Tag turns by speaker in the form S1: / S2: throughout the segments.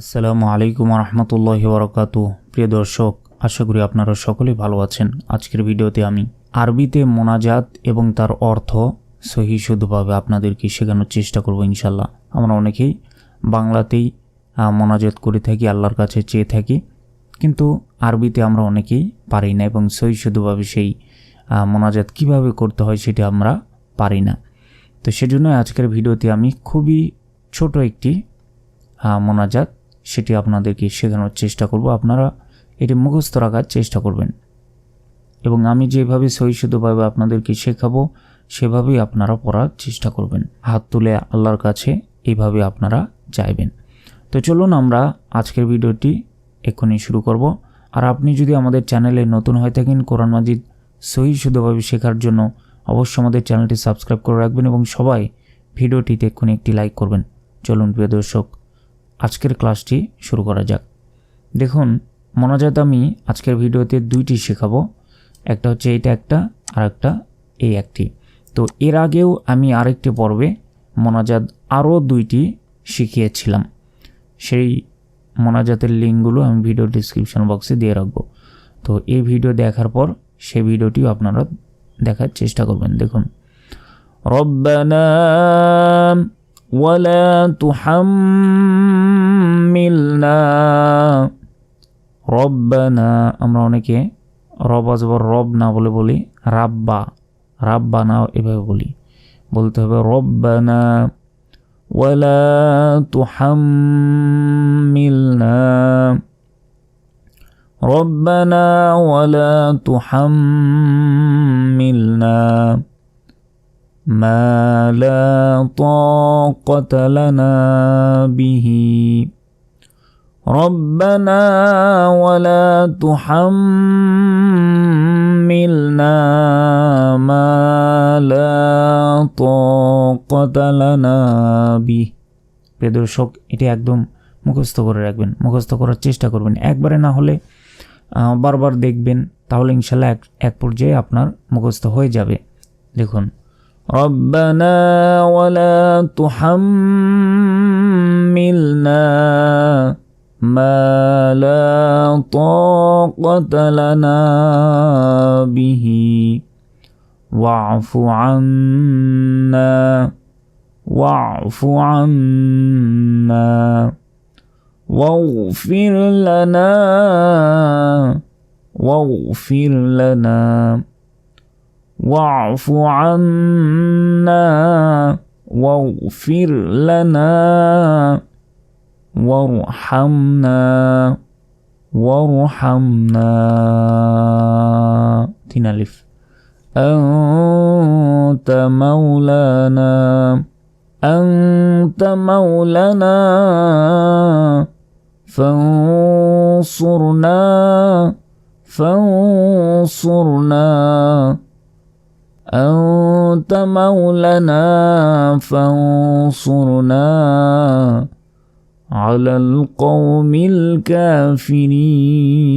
S1: আসসালামু আলাইকুম রহমতুল্লাহ বরকাত প্রিয় দর্শক, আশা করি আপনারা সকলেই ভালো আছেন। আজকের ভিডিওতে আমি আরবিতে মোনাজাত এবং তার অর্থ সহি শুদ্ধভাবে আপনাদেরকে শেখানোর চেষ্টা করব ইনশাল্লাহ আমরা অনেকেই বাংলাতেই মোনাজাত করে থাকি, আল্লাহর কাছে চেয়ে থাকি। কিন্তু আরবিতে আমরা অনেকেই পারি না এবং সহি শুদ্ধভাবে সেই মোনাজাত কীভাবে করতে হয় সেটা আমরা পারি না। তো সেজন্য আজকের ভিডিওতে আমি খুবই ছোট একটি মোনাজাত সেটি আপনাদেরকে শেখানোর চেষ্টা করব। আপনারা এটি মুখস্থ রাখার চেষ্টা করবেন। এবং আমি যেভাবে সহিষ্ণুভাবে আপনাদেরকে শেখাবো, সেভাবেই আপনারা পড়ার চেষ্টা করবেন। হাত তুলে আল্লাহর কাছে এইভাবে আপনারা চাইবেন। তো চলুন আমরা আজকের ভিডিওটি এক্ষুনি শুরু করব। আর আপনি যদি আমাদের চ্যানেলে নতুন হয়ে থাকেন, কোরআন মাজিদ সহি শুদ্ধভাবে শেখার জন্য অবশ্যই আমাদের চ্যানেলটি সাবস্ক্রাইব করে রাখবেন এবং সবাই ভিডিওটিতে এক্ষুনি একটি লাইক করবেন। চলুন প্রিয় দর্শক আজকের ক্লাসটি শুরু করা যাক। দেখুন মনোজাত আমি আজকের ভিডিওতে দুইটি শেখাবো। একটা হচ্ছে এইটা একটা আর একটা এই একটি। তো এর আগেও আমি আরেকটি পর্বে মোনাজাত আরও দুইটি শিখিয়েছিলাম। সেই মোনাজাতের লিঙ্কগুলো আমি ভিডিও ডিসক্রিপশন বক্সে দিয়ে রাখব। তো এই ভিডিও দেখার পর সেই ভিডিওটিও আপনারা দেখার চেষ্টা করবেন। দেখুন, রব্বানা ولا تحملنا রব্বানা আমরা অনেকে রব অজবর রব না বলে বলি রাব্বা রাব্বা না এভাবে বলি বলতে হবে রব্বানা ওয়ালা তুহাম্মিলনা রব্বানা ওয়ালা তুহাম্মিলনা ما لا طاقة لنا به ربنا ولا تحملنا ما لا طاقة لنا به প্রিয় দর্শক এটি একদম মুখস্থ করে রাখবেন মুখস্থ করার চেষ্টা করবেন একবারে না হলে আহ, বারবার দেখবেন তাহলে ইনশাল্লাহ এক এক পর্যায়ে আপনার মুখস্থ হয়ে যাবে দেখুন ربنا ولا تحملنا ما لا طاقة لنا به. واعف عنا واعف عنا. واغفر لنا واغفر لنا. واعف عنا واغفر لنا وارحمنا وارحمنا. تين ألف. أنت مولانا أنت مولانا. فانصرنا فانصرنا. أنت مولانا فانصرنا على القوم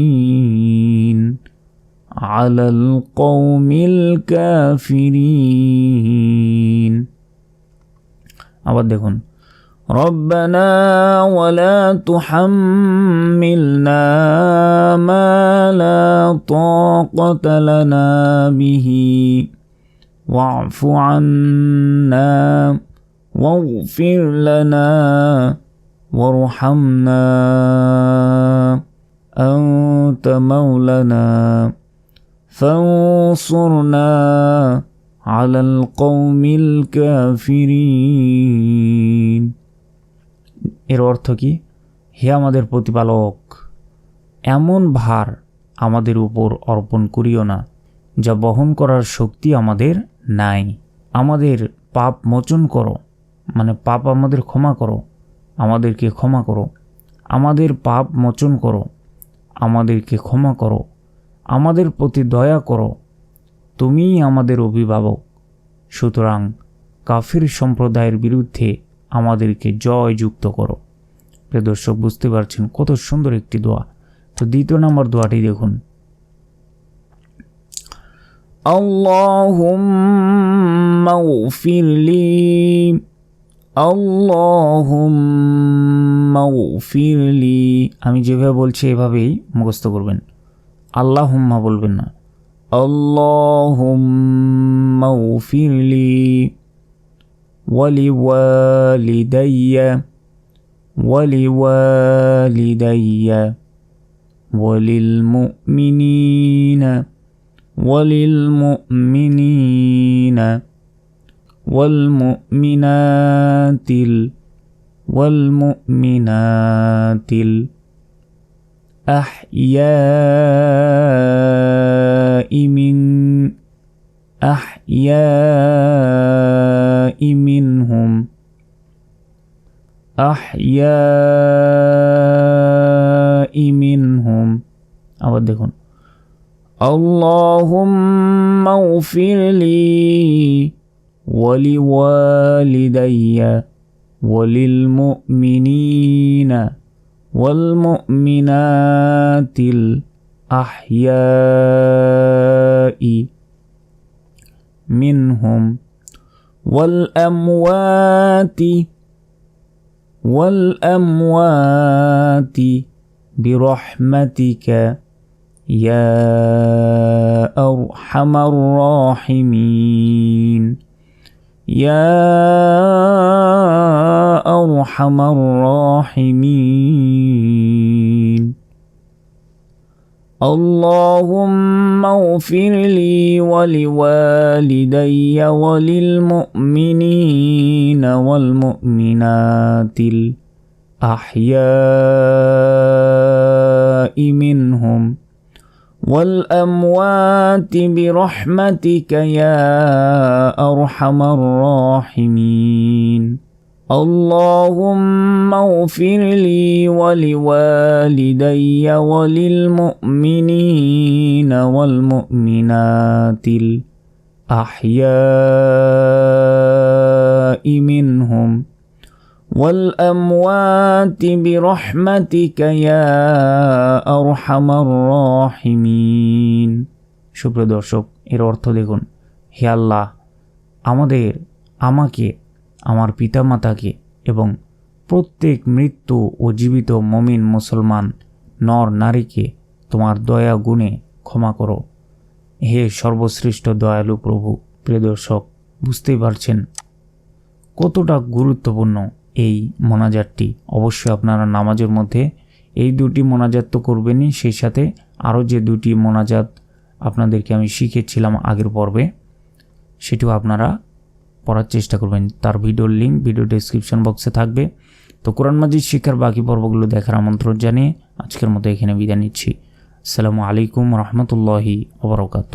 S1: الكافرين على القوم الكافرين আবার দেখুন ربنا ولا تحملنا ما لا طاقة لنا به واعف عنا واغفر لنا وارحمنا أنت مولانا فانصرنا على القوم الكافرين এর অর্থ কি হে আমাদের প্রতিপালক এমন ভার আমাদের উপর অর্পণ করিও না যা বহন করার শক্তি আমাদের নাই। আমাদের পাপ মোচন করো। মানে পাপ আমাদের ক্ষমা করো। আমাদেরকে ক্ষমা করো। আমাদের পাপ মোচন করো। আমাদেরকে ক্ষমা করো। আমাদের প্রতি দয়া করো। তুমিই আমাদের অভিভাবক। সুতরাং কাফির সম্প্রদায়ের বিরুদ্ধে আমাদেরকে জয়যুক্ত করো। প্রিয় দর্শক, বুঝতে পারছেন কত সুন্দর একটি দোয়া। তো দ্বিতীয় নম্বর দোয়াটি দেখুন। اللهم اغفر لي আল্লাহুম্মা ফিরলি আমি যেভাবে বলছি এভাবেই মুখস্থ করবেন আল্লাহুম্মা বলবেন না আল্লাহুম্মা ফিরলি ولوالدي ولوالدي وللمؤمنين وللمؤمنين والمؤمنات والمؤمنات أحياء من أحياء منهم. أحياء منهم. أود اللهم اغفر لي ولوالدي وللمؤمنين والمؤمنات الأحياء منهم والأموات والأموات برحمتك يا أرحم الراحمين. يا أرحم الراحمين. اللهم اغفر لي ولوالدي وللمؤمنين والمؤمنات الأحياء منهم. والأموات برحمتك يا أرحم الراحمين. اللهم اغفر لي ولوالدي وللمؤمنين والمؤمنات الأحياء منهم. والأموات برحمتك يا أرحم الراحمين সুপ্রিয় দর্শক এর অর্থ দেখুন হে আল্লাহ আমাদের আমাকে আমার পিতামাতাকে এবং প্রত্যেক মৃত্যু ও জীবিত মমিন মুসলমান নর নারীকে তোমার দয়া গুণে ক্ষমা করো হে সর্বশ্রেষ্ঠ দয়ালু প্রভু প্রিয় দর্শক বুঝতেই পারছেন কতটা গুরুত্বপূর্ণ এই মোনাজাতটি। অবশ্যই আপনারা নামাজের মধ্যে এই দুটি মোনাজাত তো করবেনই, সেই সাথে আরও যে দুটি মোনাজাত আপনাদেরকে আমি শিখেছিলাম আগের পর্বে, সেটিও আপনারা পড়ার চেষ্টা করবেন। তার ভিডিওর লিঙ্ক ভিডিও ডেসক্রিপশন বক্সে থাকবে। তো কোরআন মাজিদ শিক্ষার বাকি পর্বগুলো দেখার আমন্ত্রণ জানিয়ে আজকের মতো এখানে বিদায় নিচ্ছি। আসসালামু আলাইকুম রহমতুল্লাহি ওবরাকাতু